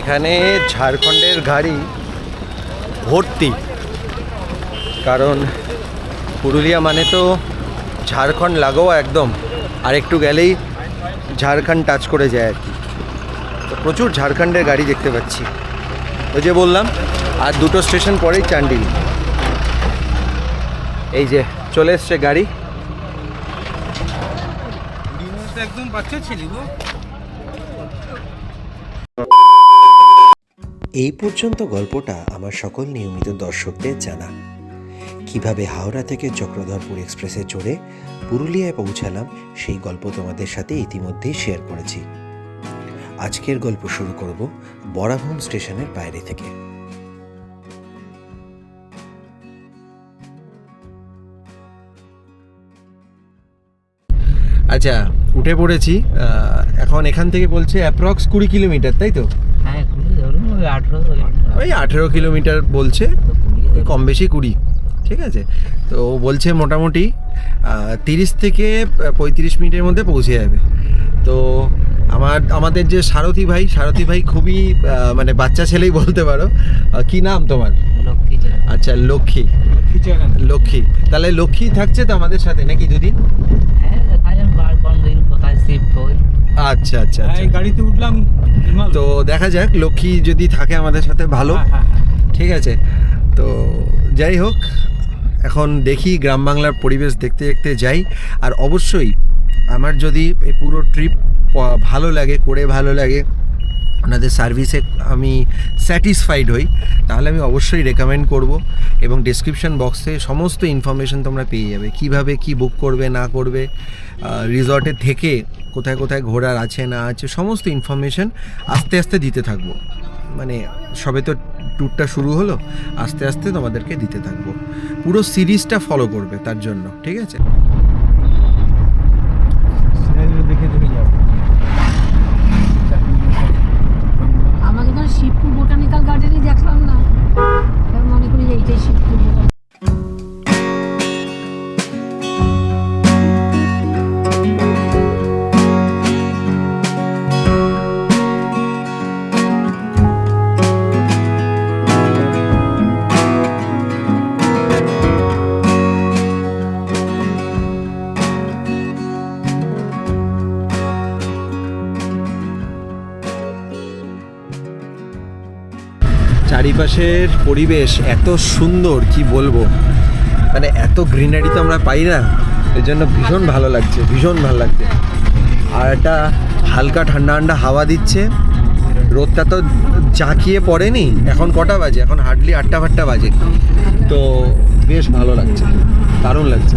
এখানে ঝাড়খণ্ডের গাড়ি ভর্তি। কারণ পুরুলিয়া মানে তো ঝাড়খণ্ড লাগোয়া একদম। আর একটু গেলেই ঝাড়খণ্ড টাচ করে যায় আর কি। তো প্রচুর ঝাড়খণ্ডের গাড়ি দেখতে পাচ্ছি। ওই যে বললাম, আর দুটো স্টেশন পরেই চান্ডিল এই যে চলে এসছে গাড়ি। একদম বাচ্চা ছিলি এই পর্যন্ত গল্পটা আমার সকল নিয়মিত দর্শকদের জানা। কীভাবে হাওড়া থেকে চক্রধরপুর এক্সপ্রেসে চড়ে পুরুলিয়ায় পৌঁছালাম, সেই গল্প তোমাদের সাথে ইতিমধ্যেই শেয়ার করেছি। আজকের গল্প শুরু করব বরাভূম স্টেশনের বাইরে থেকে। আচ্ছা উঠে পড়েছি এখন এখান থেকে বলছে অ্যাপ্রক্স কুড়ি কিলোমিটার, তাই তো? হ্যাঁ ওই আঠেরো কিলোমিটার বলছে কম বেশি কুড়ি ঠিক আছে? তো বলছে মোটামুটি তিরিশ থেকে পঁয়ত্রিশ মিনিটের মধ্যে পৌঁছে যাবে। তো আমার আমাদের যে সারথী ভাই সারথী ভাই খুবই মানে বাচ্চা ছেলেই বলতে পারো। কি নাম তোমার? আচ্ছা লক্ষ্মী। লক্ষ্মী তাহলে লক্ষ্মী থাকছে তো আমাদের সাথে নাকি দুদিন? হ্যাঁ কোথায় শিফট হই আচ্ছা আচ্ছা হ্যাঁ, এই আচ্ছা গাড়িতে উঠলাম তো দেখা যাক লক্ষ্মী যদি থাকে আমাদের সাথে ভালো। হ্যাঁ, হ্যাঁ। ঠিক আছে। তো যাই হোক এখন দেখি গ্রাম বাংলার পরিবেশ দেখতে দেখতে যাই। আর অবশ্যই আমার যদি এই পুরো ট্রিপ ভালো লাগে করে ভালো লাগে ওনাদের সার্ভিসে আমি স্যাটিসফাইড হই, তাহলে আমি অবশ্যই রেকমেন্ড করব এবং ডিসক্রিপশন বক্সে সমস্ত ইনফরমেশন তোমরা পেয়ে যাবে। কীভাবে কি বুক করবে, না করবে রিসর্টে থেকে কোথায় কোথায় ঘোরার আছে, না আছে, সমস্ত ইনফরমেশন আস্তে আস্তে দিতে থাকব। মানে সবে তো ট্যুরটা শুরু হলো, আস্তে আস্তে তোমাদেরকে দিতে থাকব। পুরো সিরিজটা ফলো করবে তার জন্য, ঠিক আছে? চারিপাশের পরিবেশ এত সুন্দর, কি বলব? মানে এত গ্রিনারি তো আমরা পাই না। এর জন্য ভীষণ ভালো লাগছে, ভীষণ ভালো লাগছে। আর একটা হালকা ঠান্ডা ঠান্ডা হাওয়া দিচ্ছে। রোদটা তো জাঁকিয়ে পড়েনি, এখন কটা বাজে? এখন হার্ডলি আটটা ফাটটা বাজে। তো বেশ ভালো লাগছে, দারুণ লাগছে।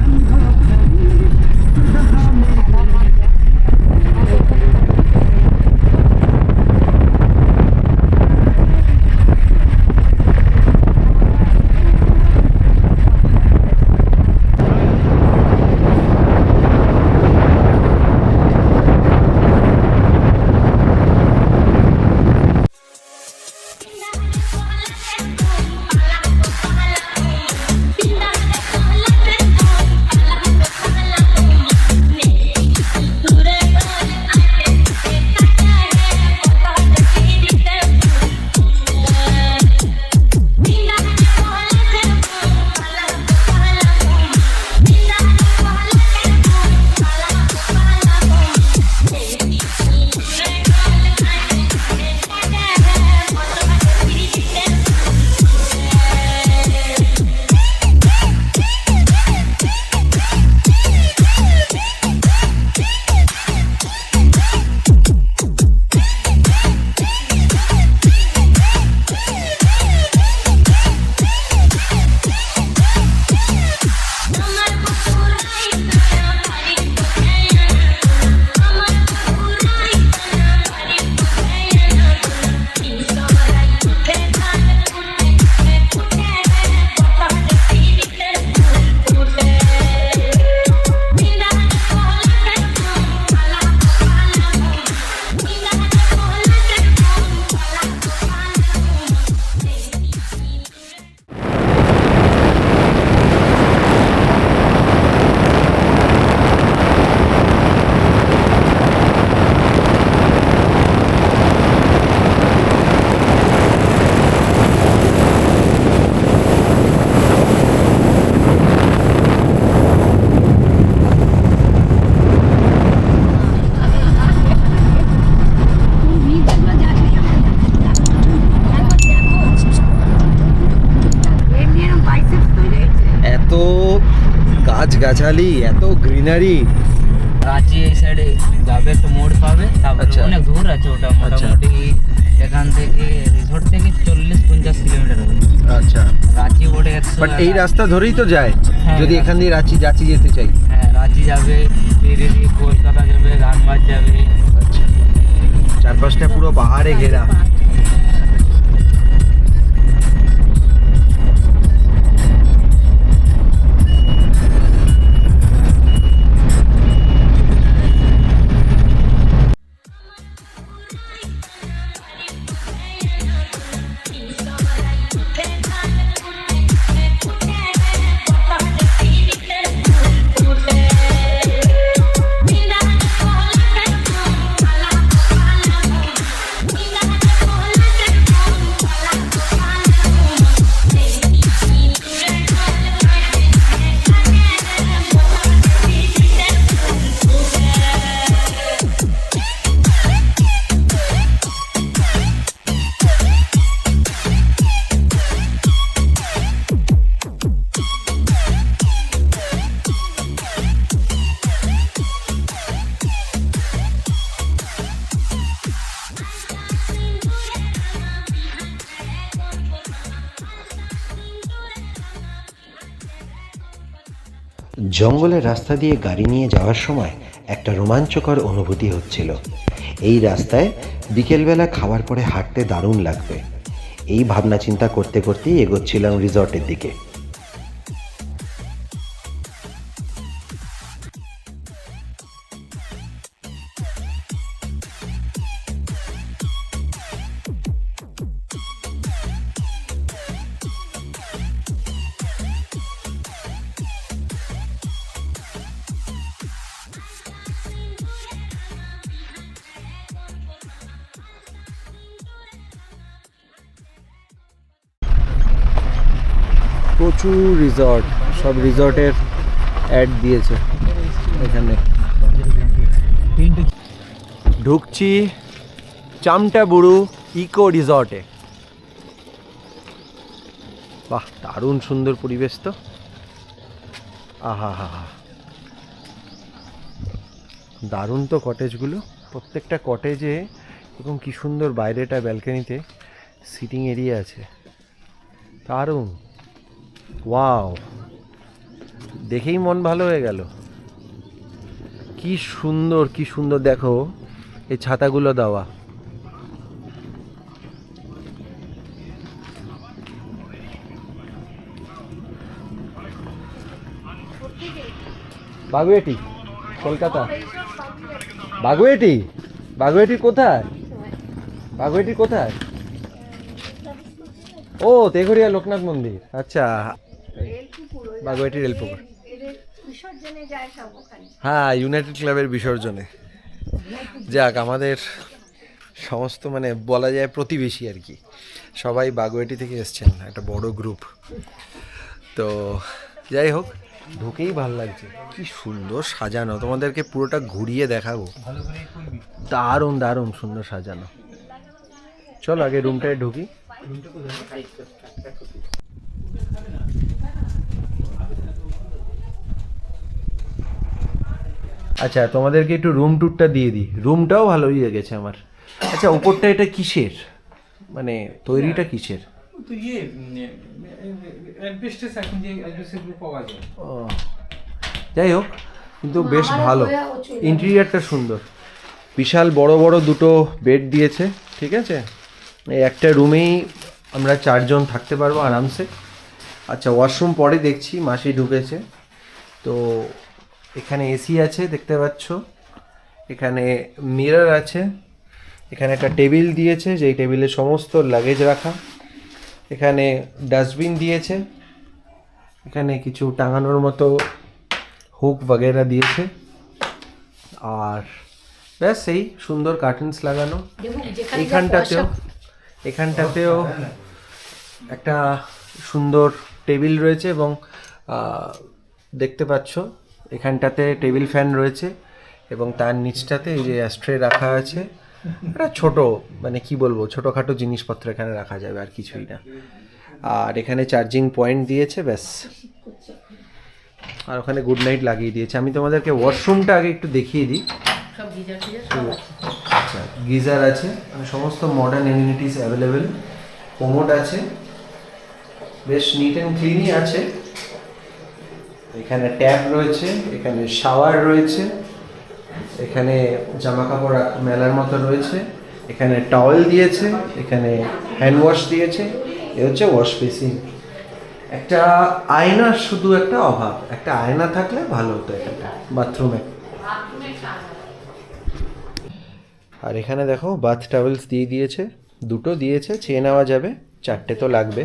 গাছ গাছালি এত গ্রিনারি রাঁচি এই সাইডে যাবে একটা মোড় পাবে তারপরে আচ্ছা। অনেক দূর আছে ওটা আচ্ছা। মোটামুটি এখান থেকে রিসোর্ট থেকে চল্লিশ পঞ্চাশ কিলোমিটার হবে। আচ্ছা। রাঁচি বোর্ডে একশো বাট এই রাস্তা ধরেই তো যায়। হ্যাঁ, যদি এখান দিয়ে রাঁচি যাচি যেতে চাই। হ্যাঁ রাঁচি যাবে ধীরে ধীরে কলকাতা যাবে ধানবাদ যাবে। আচ্ছা। চারপাশটা পুরো পাহাড়ে ঘেরা। জঙ্গলের রাস্তা দিয়ে গাড়ি নিয়ে যাওয়ার সময় একটা রোমাঞ্চকর অনুভূতি হচ্ছিল। এই রাস্তায় বিকেলবেলা খাবার পরে হাঁটতে দারুণ লাগবে। এই ভাবনা চিন্তা করতে করতেই এগোচ্ছিলাম রিসর্টের দিকে। প্রচুর রিসর্ট সব রিসর্টের অ্যাড দিয়েছে এখানে। ঢুকছি চামটা বুড়ু ইকো রিসর্টে বাহ, দারুণ সুন্দর পরিবেশ তো। আহা হা হা দারুণ তো কটেজগুলো প্রত্যেকটা কটেজে এবং কি সুন্দর বাইরেটা ব্যালকনিতে সিটিং এরিয়া আছে। দারুণ। ওয়াও দেখেই মন ভালো হয়ে গেল। কি সুন্দর কি সুন্দর, দেখো, এই ছাতাগুলো দেওয়া। বাগুয়েটি, কলকাতা। বাগুয়েটি বাগুয়েটি কোথায়? বাগুয়েটি কোথায়? ও তেঘরিয়া লোকনাথ মন্দির। আচ্ছা বাগুয়াটি রেলপুকুর। হ্যাঁ ইউনাইটেড ক্লাবের বিসর্জনে। যাক, আমাদের সমস্ত মানে বলা যায় প্রতিবেশী আর কি। সবাই বাগুয়াটি থেকে এসছেন, একটা বড় গ্রুপ তো যাই হোক, ঢুকেই ভালো লাগছে। কি সুন্দর সাজানো। তোমাদেরকে পুরোটা ঘুরিয়ে দেখাবো। দারুণ দারুণ সুন্দর সাজানো। চলো, আগে রুমটায় ঢুকি। আচ্ছা তোমাদেরকে একটু রুম ট্যুরটা দিয়ে দিই। রুমটাও ভালোই লেগেছে আমার। আচ্ছা উপরটা এটা কিসের? মানে তৈরিটা কিসের? তো ইয়ে অ্যাডভেস্টাস এখন যে অ্যাডভেস্টাসগুলো পাওয়া যায়। ও যাই হোক কিন্তু বেশ ভালো। ইন্টেরিয়ারটা সুন্দর। বিশাল বড় বড় দুটো বেড দিয়েছে ঠিক আছে? এই একটা রুমেই আমরা চারজন থাকতে পারব আরামসে। আচ্ছা ওয়াশরুম পরে দেখছি মাসি ঢুকেছে। তো এখানে এসি আছে দেখতে পাচ্ছ। এখানে মিরর আছে। এখানে একটা টেবিল দিয়েছে যেই টেবিলে সমস্ত লাগেজ রাখা। এখানে ডাস্টবিন দিয়েছে। এখানে কিছু টাঙানোর মতো হুক বগেরা দিয়েছে। আর ব্যাস এই সুন্দর কার্টেন্স লাগানো। এখানটাতেও এখানটাতেও একটা সুন্দর টেবিল রয়েছে এবং দেখতে পাচ্ছ এখানটাতে টেবিল ফ্যান রয়েছে এবং তার নিচটাতে এই যে অ্যাস্ট্রে রাখা আছে একটা ছোট মানে কি বলব ছোটোখাটো জিনিসপত্র এখানে রাখা যাবে আর কিছুই না। আর এখানে চার্জিং পয়েন্ট দিয়েছে ব্যাস। আর ওখানে গুড নাইট লাগিয়ে দিয়েছে। আমি তোমাদেরকে ওয়াশরুমটা আগে একটু দেখিয়ে দিই। গিজার আছে? আচ্ছা গিজার আছে। সমস্ত মডার্ন এমিনিটিস অ্যাভেলেবেল কোমোড আছে। বেশ নিট অ্যান্ড ক্লিনই আছে। এখানে ট্যাপ রয়েছে, এখানে শাওয়ার রয়েছে, এখানে জামা কাপড় মেলার মতো রয়েছে, এখানে টাওয়েল দিয়েছে, এখানে হ্যান্ড ওয়াশ দিয়েছে, এ হচ্ছে ওয়াশ বেসিন একটা আয়নার শুধু একটা অভাব, একটা আয়না থাকলে ভালো হতো এটা বাথরুমে আর এখানে দেখো বাথ টাওয়েলস দিয়ে দিয়েছে, দুটো দিয়েছে, চেয়ে নেওয়া যাবে, চারটে তো লাগবে।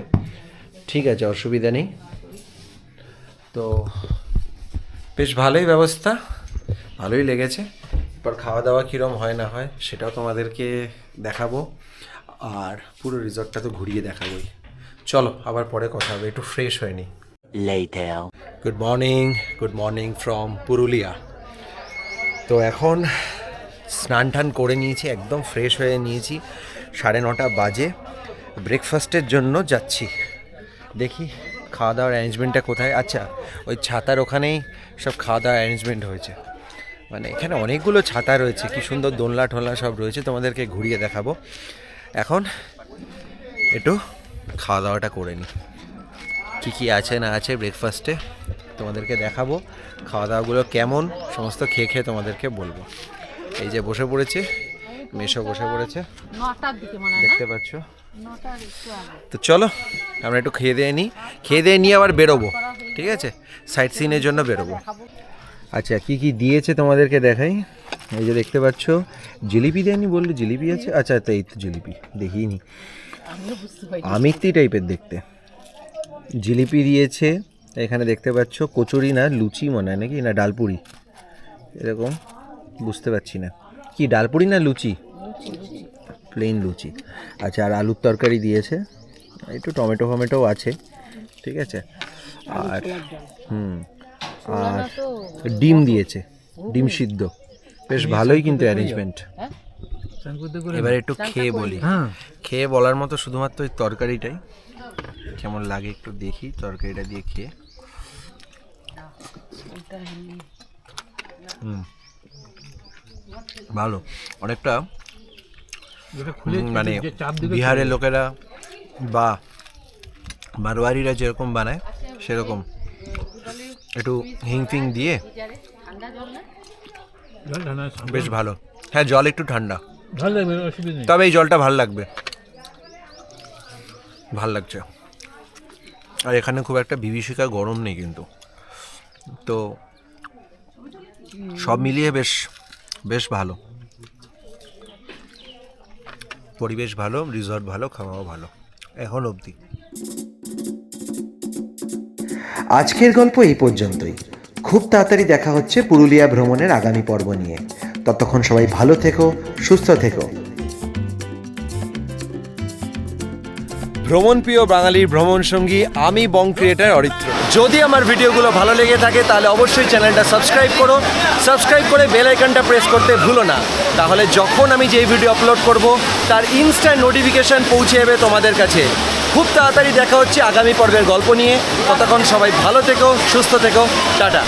ঠিক আছে, অসুবিধা নেই। তো বেশ ভালোই ব্যবস্থা ভালোই লেগেছে। এরপর খাওয়া দাওয়া কীরম হয় না হয় সেটাও তোমাদেরকে দেখাবো। আর পুরো রিসর্টটা তো ঘুরিয়ে দেখাবোই। চলো আবার পরে কথা হবে একটু ফ্রেশ হয়ে নিই। Good morning good morning from Purulia. তো এখন স্নান টান করে নিয়েছি একদম ফ্রেশ হয়ে নিয়েছি। সাড়ে নটা বাজে। ব্রেকফাস্টের জন্য যাচ্ছি। দেখি। খাওয়া দাওয়ার অ্যারেঞ্জমেন্টটা কোথায়? আচ্ছা ওই ছাতার ওখানেই সব খাওয়া দাওয়ার অ্যারেঞ্জমেন্ট হয়েছে। মানে এখানে অনেকগুলো ছাতা রয়েছে, কি সুন্দর দোলনা টোলনা সব রয়েছে, তোমাদেরকে ঘুরিয়ে দেখাবো। এখন একটু খাওয়া দাওয়াটা করে নিই। কী কী আছে না আছে ব্রেকফাস্টে তোমাদেরকে দেখাবো। খাওয়া দাওয়াগুলো কেমন, সমস্ত খেয়ে খেয়ে তোমাদেরকে বলব। এই যে বসে পড়েছে মেশো বসে পড়েছে। দেখতে পাচ্ছ? তো চলো আমরা একটু খেয়ে দিয়ে নিই খেয়ে দিয়ে নিয়ে আবার বেরোবো ঠিক আছে? সাইট সিনের জন্য বেরোবো। আচ্ছা কি কি দিয়েছে তোমাদেরকে দেখাই? এই যে দেখতে পাচ্ছ জিলিপি দেয়নি বললে জিলিপি আছে? আচ্ছা তো এই তো জিলিপি দেখিনি আমিত্তি টাইপের দেখতে। জিলিপি দিয়েছে এখানে দেখতে পাচ্ছ কচুরি না লুচি মনে হয় নাকি? না ডালপুরি। এরকম বুঝতে পারছি না। কি ডালপুরি না লুচি? প্লেন লুচি। আচ্ছা আর আলুর তরকারি দিয়েছে। একটু টমেটো ফমেটোও আছে ঠিক আছে? আর হুম আর ডিম দিয়েছে ডিম সিদ্ধ। বেশ ভালোই কিন্তু অ্যারেঞ্জমেন্ট এবার একটু খেয়ে বলি। খেয়ে বলার মতো শুধুমাত্র ওই তরকারিটাই। কেমন লাগে একটু দেখি তরকারিটা দিয়ে খেয়ে। হুম। ভালো। অনেকটা মানে বিহারের লোকেরা বা মারোয়ারিরা যেরকম বানায় সেরকম। একটু হিং ফিং দিয়ে বেশ ভালো। হ্যাঁ জল একটু ঠান্ডা। তবে এই জলটা ভালো লাগবে। ভালো লাগছে। আর এখানে খুব একটা বিভীষিকা গরম নেই কিন্তু। তো সব মিলিয়ে বেশ বেশ ভালো। পরিবেশ ভালো রিসর্ট ভালো, খাওয়াও ভালো, এখন অবধি। আজকের গল্প এই পর্যন্তই। খুব তাড়াতাড়ি দেখা হচ্ছে পুরুলিয়া ভ্রমণের আগামী পর্ব নিয়ে। ততক্ষণ সবাই ভালো থেকো, সুস্থ থেকো। ভ্রমণ প্রিয় বাঙালির ভ্রমণ সঙ্গী আমি বং ক্রিয়েটার অরিত্র। যদি আমার ভিডিওগুলো ভালো লেগে থাকে, তাহলে অবশ্যই চ্যানেলটা সাবস্ক্রাইব করো। সাবস্ক্রাইব করে বেল আইকনটা প্রেস করতে ভুলো না। তাহলে যখন আমি যেই ভিডিও আপলোড করব, তার ইনস্ট্যান্ট নোটিফিকেশন পৌঁছে যাবে তোমাদের কাছে। খুব তাড়াতাড়ি দেখা হচ্ছে আগামী পর্বের গল্প নিয়ে। ততক্ষণ সবাই ভালো থেকো, সুস্থ থেকো। টাটা।